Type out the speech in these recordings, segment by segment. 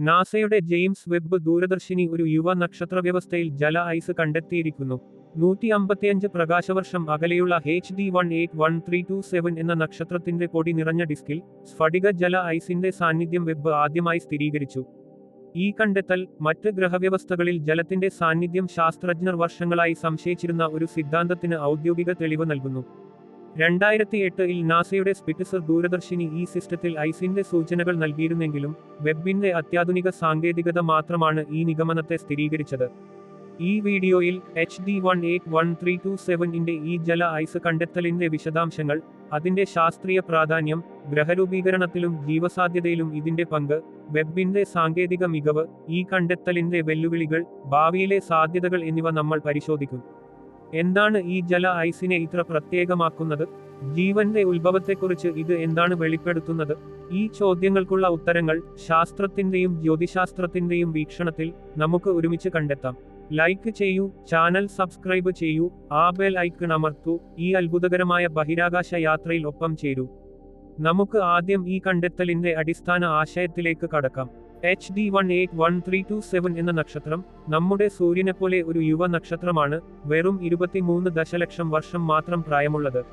നാസയുടെ James Webb ദൂരദർശിനി ഒരു യുവ നക്ഷത്ര വ്യവസ്ഥയിൽ ജല ഐസ് കണ്ടെത്തിയിരിക്കുന്നു. നൂറ്റി അമ്പത്തിയഞ്ച് പ്രകാശവർഷം അകലെയുള്ള H D one eight one three two seven എന്ന നക്ഷത്രത്തിന്റെ പൊടി നിറഞ്ഞ ഡിസ്കിൽ സ്ഫടിക ജല ഐസിന്റെ സാന്നിധ്യം വെബ് ആദ്യമായി സ്ഥിരീകരിച്ചു. ഈ കണ്ടെത്തൽ മറ്റ് ഗ്രഹവ്യവസ്ഥകളിൽ ജലത്തിന്റെ സാന്നിധ്യം ശാസ്ത്രജ്ഞർ വർഷങ്ങളായി സംശയിച്ചിരുന്ന ഒരു സിദ്ധാന്തത്തിന് ഔദ്യോഗിക തെളിവ് നൽകുന്നു. രണ്ടായിരത്തി എട്ടിൽ നാസയുടെ സ്പിറ്റിസർ ദൂരദർശിനി ഈ സിസ്റ്റത്തിൽ ഐസിന്റെ സൂചനകൾ നൽകിയിരുന്നെങ്കിലും വെബിന്റെ അത്യാധുനിക സാങ്കേതികത മാത്രമാണ് ഈ നിഗമനത്തെ സ്ഥിരീകരിച്ചത്. ഈ വീഡിയോയിൽ H D one eight one three two സെവനിന്റെ ഈ ജല ഐസ് കണ്ടെത്തലിന്റെ വിശദാംശങ്ങൾ അതിന്റെ ശാസ്ത്രീയ പ്രാധാന്യം ഗ്രഹരൂപീകരണത്തിലും ജീവസാധ്യതയിലും ഇതിന്റെ പങ്ക് വെബിന്റെ സാങ്കേതിക മികവ് ഈ കണ്ടെത്തലിന്റെ വെല്ലുവിളികൾ ഭാവിയിലെ സാധ്യതകൾ എന്നിവ നമ്മൾ പരിശോധിക്കും. എന്താണ് ഈ ജല ഐസിനെ ഇത്ര പ്രത്യേകമാക്കുന്നത്? ജീവന്റെ ഉത്ഭവത്തെക്കുറിച്ച് ഇത് എന്താണ് വെളിപ്പെടുത്തുന്നത്? ഈ ചോദ്യങ്ങൾക്കുള്ള ഉത്തരങ്ങൾ ശാസ്ത്രത്തിന്റെയും ജ്യോതിശാസ്ത്രത്തിന്റെയും വീക്ഷണത്തിൽ നമുക്ക് ഒരുമിച്ച് കണ്ടെത്താം. ലൈക്ക് ചെയ്യൂ ചാനൽ സബ്സ്ക്രൈബ് ചെയ്യൂ ആ ബെൽ ഐക്കൺ അമർത്തൂ ഈ അത്ഭുതകരമായ ബഹിരാകാശ യാത്രയിൽ ഒപ്പം ചേരൂ. നമുക്ക് ആദ്യം ഈ കണ്ടെത്തലിന്റെ അടിസ്ഥാന ആശയത്തിലേക്ക് കടക്കാം. H D one eight one three two seven എന്ന നക്ഷത്രം നമ്മുടെ സൂര്യനെപ്പോലെ ഒരു യുവ നക്ഷത്രമാണ്. വെറും ഇരുപത്തിമൂന്ന് ദശലക്ഷം വർഷം മാത്രം പ്രായമുള്ളത്.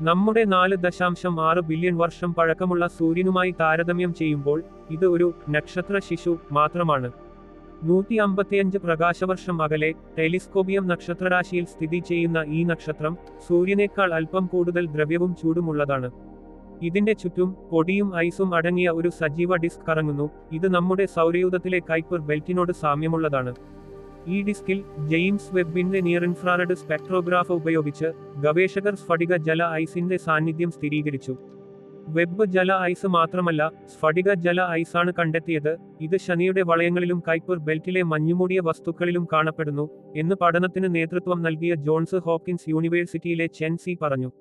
നമ്മുടെ നാല് ദശാംശം ആറ് ബില്യൺ വർഷം പഴക്കമുള്ള സൂര്യനുമായി താരതമ്യം ചെയ്യുമ്പോൾ ഇത് ഒരു നക്ഷത്ര ശിശു മാത്രമാണ്. നൂറ്റി അമ്പത്തിയഞ്ച് പ്രകാശവർഷം അകലെ ടെലിസ്കോപിയം നക്ഷത്രരാശിയിൽ സ്ഥിതി ചെയ്യുന്ന ഈ നക്ഷത്രം സൂര്യനേക്കാൾ അല്പം കൂടുതൽ ദ്രവ്യവും ചൂടുമുള്ളതാണ്. ഇതിന്റെ ചുറ്റും പൊടിയും ഐസും അടങ്ങിയ ഒരു സജീവ ഡിസ്ക് കറങ്ങുന്നു. ഇത് നമ്മുടെ സൗരയൂഥത്തിലെ കൈപ്പർ ബെൽറ്റിനോട് സാമ്യമുള്ളതാണ്. ഈ ഡിസ്കിൽ ജെയിംസ് വെബിന്റെ നിയർ ഇൻഫ്രാറെഡ് സ്പെക്ട്രോഗ്രാഫ് ഉപയോഗിച്ച് ഗവേഷകർ സ്ഫടിക ജല ഐസിന്റെ സാന്നിധ്യം സ്ഥിരീകരിച്ചു. വെബ് ജല ഐസ് മാത്രമല്ല സ്ഫടിക ജല ഐസാണ് കണ്ടെത്തിയത്. ഇത് ശനിയുടെ വളയങ്ങളിലും കൈപ്പർ ബെൽറ്റിലെ മഞ്ഞുമൂടിയ വസ്തുക്കളിലും കാണപ്പെടുന്നു എന്ന് പഠനത്തിന് നേതൃത്വം നൽകിയ ജോൺസ് ഹോക്കിൻസ് യൂണിവേഴ്സിറ്റിയിലെ ചെൻ സി പറഞ്ഞു.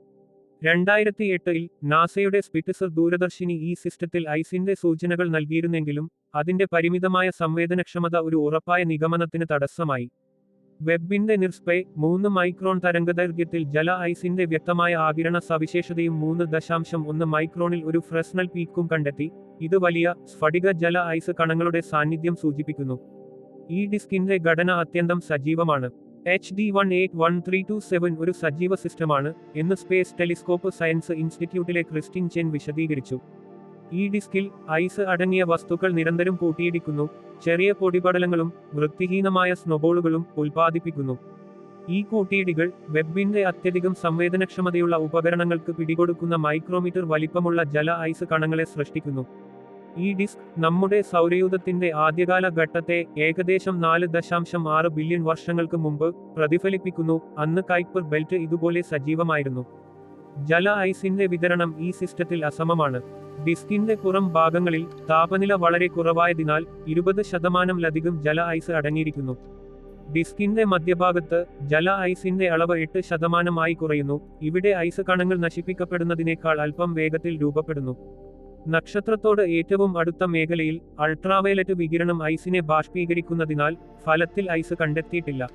രണ്ടായിരത്തി എട്ടിൽ നാസയുടെ സ്പിറ്റിസർ ദൂരദർശിനി ഈ സിസ്റ്റത്തിൽ ഐസിന്റെ സൂചനകൾ നൽകിയിരുന്നെങ്കിലും അതിന്റെ പരിമിതമായ സംവേദനക്ഷമത ഒരു ഉറപ്പായ നിഗമനത്തിന് തടസ്സമായി. വെബിന്റെ നിർസ്പേ മൂന്ന് മൈക്രോൺ തരംഗദൈർഘ്യത്തിൽ ജല ഐസിന്റെ വ്യക്തമായ ആകിരണ സവിശേഷതയും മൂന്ന് ദശാംശം ഒന്ന് മൈക്രോണിൽ ഒരു ഫ്രസ്നൽ പീക്കും കണ്ടെത്തി. ഇത് വലിയ സ്ഫടിക ജല ഐസ് കണങ്ങളുടെ സാന്നിധ്യം സൂചിപ്പിക്കുന്നു. ഈ ഡിസ്കിന്റെ ഘടന അത്യന്തം സജീവമാണ്. H D one eight one three two seven ഒരു സജീവ സിസ്റ്റമാണ് എന്ന് സ്പേസ് ടെലിസ്കോപ്പ് സയൻസ് ഇൻസ്റ്റിറ്റ്യൂട്ടിലെ ക്രിസ്റ്റിൻ ചെൻ വിശദീകരിച്ചു. ഈ ഡിസ്കിൽ ഐസ് അടങ്ങിയ വസ്തുക്കൾ നിരന്തരം കൂട്ടിയിടിക്കുന്നു ചെറിയ പൊടിപടലങ്ങളും വൃത്തിഹീനമായ സ്നോബോളുകളും ഉൽപ്പാദിപ്പിക്കുന്നു. ഈ കൂട്ടിയിടികൾ വെബിന്റെ അത്യധികം സംവേദനക്ഷമതയുള്ള ഉപകരണങ്ങൾക്ക് പിടികൊടുക്കുന്ന മൈക്രോമീറ്റർ വലിപ്പമുള്ള ജല ഐസ് കണങ്ങളെ സൃഷ്ടിക്കുന്നു. ഈ ഡിസ്ക് നമ്മുടെ സൗരയൂഥത്തിന്റെ ആദ്യകാല ഘട്ടത്തെ ഏകദേശം നാല് ദശാംശം ആറ് ബില്യൺ വർഷങ്ങൾക്ക് മുമ്പ് പ്രതിഫലിപ്പിക്കുന്നു. അന്ന് കൈപ്പർ ബെൽറ്റ് ഇതുപോലെ സജീവമായിരുന്നു. ജല ഐസിന്റെ വിതരണം ഈ സിസ്റ്റത്തിൽ അസമമാണ്. ഡിസ്കിന്റെ പുറം ഭാഗങ്ങളിൽ താപനില വളരെ കുറവായതിനാൽ ഇരുപത് ശതമാനത്തിലധികം ജല ഐസ് അടങ്ങിയിരിക്കുന്നു. ഡിസ്കിന്റെ മധ്യഭാഗത്ത് ജല ഐസിന്റെ അളവ് എട്ട് ശതമാനമായി കുറയുന്നു. ഇവിടെ ഐസ് കണങ്ങൾ നശിപ്പിക്കപ്പെടുന്നതിനേക്കാൾ അല്പം വേഗത്തിൽ രൂപപ്പെടുന്നു. നക്ഷത്രത്തോട് ഏറ്റവും അടുത്ത മേഖലയിൽ അൾട്രാവയലറ്റ് വികിരണം ഐസിനെ ബാഷ്പീകരിക്കുന്നതിനാൽ ഫലത്തിൽ ഐസ് കണ്ടെത്തിയിട്ടില്ല.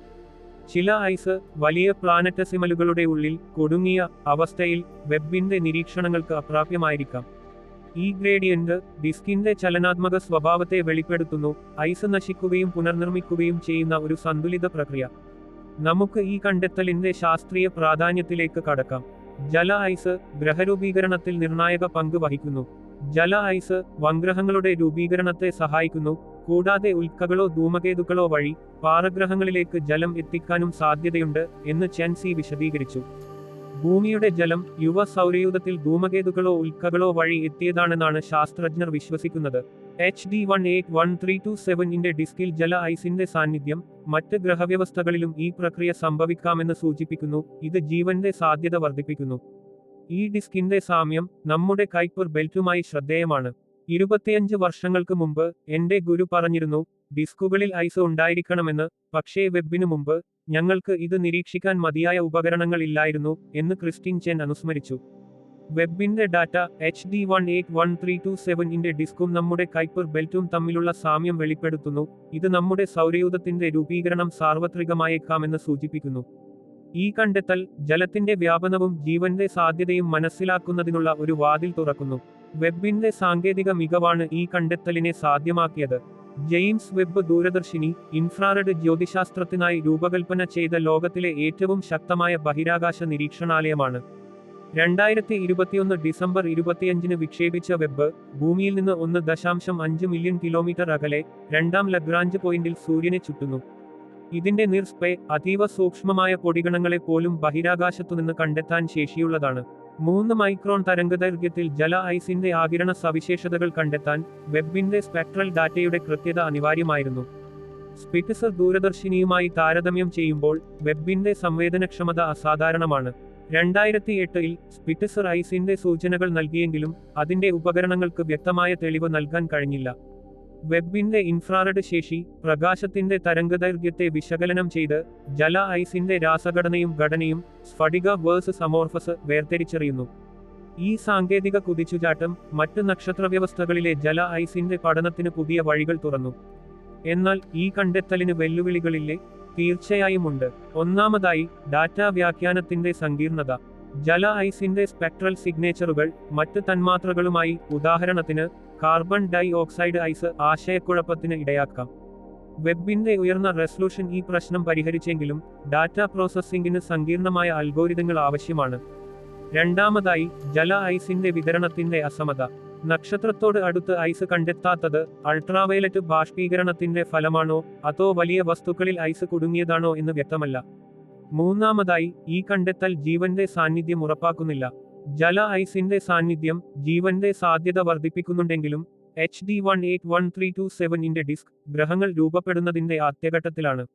ചില ഐസ് വലിയ പ്ലാനറ്റസിമലുകളുടെ ഉള്ളിൽ കൊടുങ്ങിയ അവസ്ഥയിൽ വെബിന്റെ നിരീക്ഷണങ്ങൾക്ക് അപ്രാപ്യമായിരിക്കാം. ഈ ഗ്രേഡിയന്റ് ഡിസ്കിന്റെ ചലനാത്മക സ്വഭാവത്തെ വെളിപ്പെടുത്തുന്നു ഐസ് നശിക്കുകയും പുനർനിർമ്മിക്കുകയും ചെയ്യുന്ന ഒരു സന്തുലിത പ്രക്രിയ. നമുക്ക് ഈ കണ്ടെത്തലിന്റെ ശാസ്ത്രീയ പ്രാധാന്യത്തിലേക്ക് കടക്കാം. ജല ഐസ് ഗ്രഹരൂപീകരണത്തിൽ നിർണായക പങ്ക് വഹിക്കുന്നു. ജല ഐസ് വൻഗ്രഹങ്ങളുടെ രൂപീകരണത്തെ സഹായിക്കുന്നു കൂടാതെ ഉൽക്കകളോ ധൂമകേതുക്കളോ വഴി പാറഗ്രഹങ്ങളിലേക്ക് ജലം എത്തിക്കാനും സാധ്യതയുണ്ട് എന്ന് ചാൻസി വിശദീകരിച്ചു. ഭൂമിയുടെ ജലം യുവ സൗരയൂഥത്തിൽ ധൂമകേതുക്കളോ ഉൽക്കകളോ വഴി എത്തിയതാണെന്നാണ് ശാസ്ത്രജ്ഞർ വിശ്വസിക്കുന്നത്. H D one eight one three two സെവനിന്റെ ഡിസ്കിൽ ജല ഐസിന്റെ സാന്നിധ്യം മറ്റ് ഗ്രഹവ്യവസ്ഥകളിലും ഈ പ്രക്രിയ സംഭവിക്കാമെന്ന് സൂചിപ്പിക്കുന്നു ഇത് ജീവന്റെ സാധ്യത വർദ്ധിപ്പിക്കുന്നു. ഈ ഡിസ്കിന്റെ സാമ്യം നമ്മുടെ കൈപ്പർ ബെൽറ്റുമായി ശ്രദ്ധേയമാണ്. ഇരുപത്തിയഞ്ച് വർഷങ്ങൾക്ക് മുമ്പ് എന്റെ ഗുരു പറഞ്ഞിരുന്നു ഡിസ്കുകളിൽ ഐസ് ഉണ്ടായിരിക്കണമെന്ന്. പക്ഷേ വെബിനു മുമ്പ് ഞങ്ങൾക്ക് ഇത് നിരീക്ഷിക്കാൻ മതിയായ ഉപകരണങ്ങൾ ഇല്ലായിരുന്നു എന്ന് ക്രിസ്റ്റിൻ ചെൻ അനുസ്മരിച്ചു. വെബിന്റെ data H D one eight one three two സെവനിന്റെ ഡിസ്കും നമ്മുടെ കൈപ്പർ ബെൽറ്റും തമ്മിലുള്ള സാമ്യം വെളിപ്പെടുത്തുന്നു. ഇത് നമ്മുടെ സൗരയൂഥത്തിന്റെ രൂപീകരണം സാർവത്രികമായേക്കാമെന്ന് സൂചിപ്പിക്കുന്നു. ഈ കണ്ടെത്തൽ ജലത്തിന്റെ വ്യാപനവും ജീവന്റെ സാധ്യതയും മനസ്സിലാക്കുന്നതിനുള്ള ഒരു വാതിൽ തുറക്കുന്നു. വെബിന്റെ സാങ്കേതിക മികവാണ് ഈ കണ്ടെത്തലിനെ സാധ്യമാക്കിയത്. ജെയിംസ് വെബ് ദൂരദർശിനി ഇൻഫ്രാറെഡ് ജ്യോതിശാസ്ത്രത്തിനായി രൂപകൽപ്പന ചെയ്ത ലോകത്തിലെ ഏറ്റവും ശക്തമായ ബഹിരാകാശ നിരീക്ഷണാലയമാണ്. രണ്ടായിരത്തി ഇരുപത്തിയൊന്ന് ഡിസംബർ ഇരുപത്തിയഞ്ചിന് വിക്ഷേപിച്ച വെബ് ഭൂമിയിൽ നിന്ന് ഒന്ന് ദശാംശം അഞ്ച് മില്യൺ കിലോമീറ്റർ അകലെ രണ്ടാം ലഗ്രാഞ്ച് പോയിന്റിൽ സൂര്യനെ ചുറ്റുന്നു ഇതിന്റെ നിർസ്പെ അതീവ സൂക്ഷ്മമായ പൊടികണങ്ങളെ പോലും ബഹിരാകാശത്തുനിന്ന് കണ്ടെത്താൻ ശേഷിയുള്ളതാണ്. മൂന്ന് മൈക്രോൺ തരംഗദൈർഘ്യത്തിൽ ജല ഐസിന്റെ ആകിരണ സവിശേഷതകൾ കണ്ടെത്താൻ വെബിന്റെ സ്പെക്ട്രൽ ഡാറ്റയുടെ കൃത്യത അനിവാര്യമായിരുന്നു. സ്പിറ്റിസർ ദൂരദർശിനിയുമായി താരതമ്യം ചെയ്യുമ്പോൾ വെബിന്റെ സംവേദനക്ഷമത അസാധാരണമാണ്. രണ്ടായിരത്തി എട്ടിൽ സ്പിറ്റിസർ ഐസിന്റെ സൂചനകൾ നൽകിയെങ്കിലും അതിന്റെ ഉപകരണങ്ങൾക്ക് വ്യക്തമായ തെളിവ് നൽകാൻ കഴിഞ്ഞില്ല. വെബിന്റെ ഇൻഫ്രാറെഡ് ശേഷി പ്രകാശത്തിന്റെ തരംഗദൈർഘ്യത്തെ വിശകലനം ചെയ്ത് ജല ഐസിന്റെ രാസഘടനയും ഘടനയും സ്ഫടിക വേഴ്സസ് അമോർഫസ് വേർതിരിച്ചറിയുന്നു. ഈ സാങ്കേതിക കുതിച്ചുചാട്ടം മറ്റ് നക്ഷത്രവ്യവസ്ഥകളിലെ ജല ഐസിന്റെ പഠനത്തിന് പുതിയ വഴികൾ തുറന്നു. എന്നാൽ ഈ കണ്ടെത്തലിന് വെല്ലുവിളികളില്ലേ? തീർച്ചയായുമുണ്ട് ഒന്നാമതായി ഡാറ്റ വ്യാഖ്യാനത്തിന്റെ സങ്കീർണത. ജല ഐസിന്റെ സ്പെക്ട്രൽ സിഗ്നേച്ചറുകൾ മറ്റ് തന്മാത്രകളുമായി ഉദാഹരണത്തിന് കാർബൺ ഡൈ ഓക്സൈഡ് ഐസ് ആശയക്കുഴപ്പത്തിന് ഇടയാക്കാം. വെബിന്റെ ഉയർന്ന റെസൊല്യൂഷൻ ഈ പ്രശ്നം പരിഹരിച്ചെങ്കിലും ഡാറ്റ പ്രോസസ്സിംഗിന് സങ്കീർണമായ അൽഗോരിതങ്ങൾ ആവശ്യമാണ്. രണ്ടാമതായി ജല ഐസിന്റെ വിതരണത്തിന്റെ അസമത. നക്ഷത്രത്തോട് അടുത്ത് ഐസ് കണ്ടെത്താത്തത് അൾട്രാവയലറ്റ് ബാഷ്പീകരണത്തിന്റെ ഫലമാണോ അതോ വലിയ വസ്തുക്കളിൽ ഐസ് കുടുങ്ങിയതാണോ എന്ന് വ്യക്തമല്ല. മൂന്നാമതായി ഈ കണ്ടെത്തൽ ജീവന്റെ സാന്നിധ്യം ഉറപ്പാക്കുന്നില്ല. ജല ഐസിന്റെ സാന്നിധ്യം ജീവന്റെ സാധ്യത വർദ്ധിപ്പിക്കുന്നുണ്ടെങ്കിലും H D one eight one three two സെവനിന്റെ disk ഗ്രഹങ്ങൾ രൂപപ്പെടുന്നതിന്റെ ആദ്യഘട്ടത്തിലാണ്.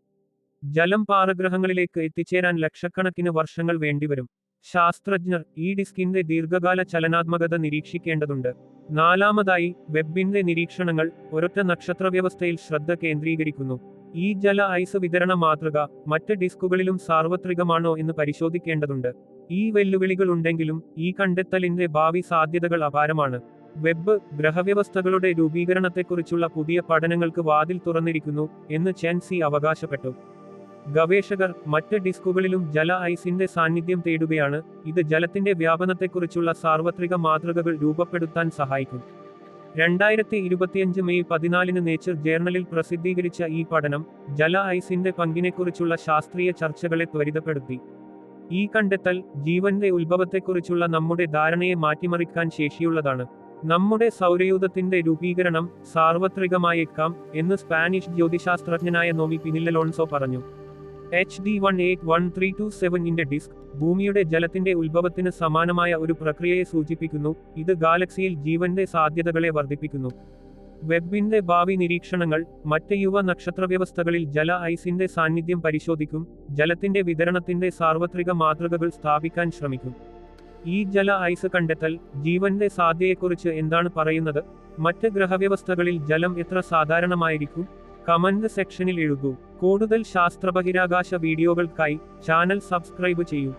ജലം പാറഗ്രഹങ്ങളിലേക്ക് എത്തിച്ചേരാൻ ലക്ഷക്കണക്കിന് വർഷങ്ങൾ വേണ്ടിവരും. ശാസ്ത്രജ്ഞർ ഈ ഡിസ്കിന്റെ ദീർഘകാല ചലനാത്മകത നിരീക്ഷിക്കേണ്ടതുണ്ട്. നാലാമതായി വെബിന്റെ നിരീക്ഷണങ്ങൾ ഒരൊറ്റ നക്ഷത്രവ്യവസ്ഥയിൽ ശ്രദ്ധ കേന്ദ്രീകരിക്കുന്നു. ഈ ജല ഐസ് വിതരണ മാതൃക മറ്റ് ഡിസ്കുകളിലും സാർവത്രികമാണോ എന്ന് പരിശോധിക്കേണ്ടതുണ്ട്. ഈ വെല്ലുവിളികൾ ഉണ്ടെങ്കിലും ഈ കണ്ടെത്തലിന്റെ ഭാവി സാധ്യതകൾ അപാരമാണ്. വെബ് ഗ്രഹവ്യവസ്ഥകളുടെ രൂപീകരണത്തെക്കുറിച്ചുള്ള പുതിയ പഠനങ്ങൾക്ക് വാതിൽ തുറന്നിരിക്കുന്നു എന്ന് ചാൻസി അവകാശപ്പെട്ടു. ഗവേഷകർ മറ്റ് ഡിസ്കുകളിലും ജല ഐസിന്റെ സാന്നിധ്യം തേടുകയാണ്. ഇത് ജലത്തിന്റെ വ്യാപനത്തെക്കുറിച്ചുള്ള സാർവത്രിക മാതൃകകൾ രൂപപ്പെടുത്താൻ സഹായിക്കും. രണ്ടായിരത്തി ഇരുപത്തിയഞ്ച് മെയ് പതിനാലിന് നേച്ചർ ജേർണലിൽ പ്രസിദ്ധീകരിച്ച ഈ പഠനം ജല ഐസിന്റെ പങ്കിനെക്കുറിച്ചുള്ള ശാസ്ത്രീയ ചർച്ചകളെ ത്വരിതപ്പെടുത്തി. ഈ കണ്ടെത്തൽ ജീവന്റെ ഉത്ഭവത്തെക്കുറിച്ചുള്ള നമ്മുടെ ധാരണയെ മാറ്റിമറിക്കാൻ ശേഷിയുള്ളതാണ്. നമ്മുടെ സൗരയൂഥത്തിന്റെ രൂപീകരണം സാർവത്രികമായേക്കാം എന്ന് സ്പാനിഷ് ജ്യോതിശാസ്ത്രജ്ഞനായ നോമി പിനില്ലലോൺസോ പറഞ്ഞു. H D one eight one three two സെവനിന്റെ disk ഭൂമിയുടെ ജലത്തിന്റെ ഉത്ഭവത്തിന് സമാനമായ ഒരു പ്രക്രിയയെ സൂചിപ്പിക്കുന്നു. ഇത് ഗാലക്സിയിൽ ജീവന്റെ സാധ്യതകളെ വർദ്ധിപ്പിക്കുന്നു. വെബിന്റെ ഭാവി നിരീക്ഷണങ്ങൾ മറ്റ് യുവ നക്ഷത്രവ്യവസ്ഥകളിൽ ജല ഐസിന്റെ സാന്നിധ്യം പരിശോധിക്കും ജലത്തിന്റെ വിതരണത്തിന്റെ സാർവത്രിക മാതൃകകൾ സ്ഥാപിക്കാൻ ശ്രമിക്കും. ഈ ജല ഐസ് കണ്ടെത്തൽ ജീവന്റെ സാധ്യതയെക്കുറിച്ച് എന്താണ് പറയുന്നത്? മറ്റ് ഗ്രഹവ്യവസ്ഥകളിൽ ജലം എത്ര സാധാരണമായിരിക്കും? കമന്റ് സെക്ഷനിൽ എഴുതൂ. കൂടുതൽ ശാസ്ത്ര ബഹിരാകാശ വീഡിയോകൾക്കായി ചാനൽ സബ്സ്ക്രൈബ് ചെയ്യൂ.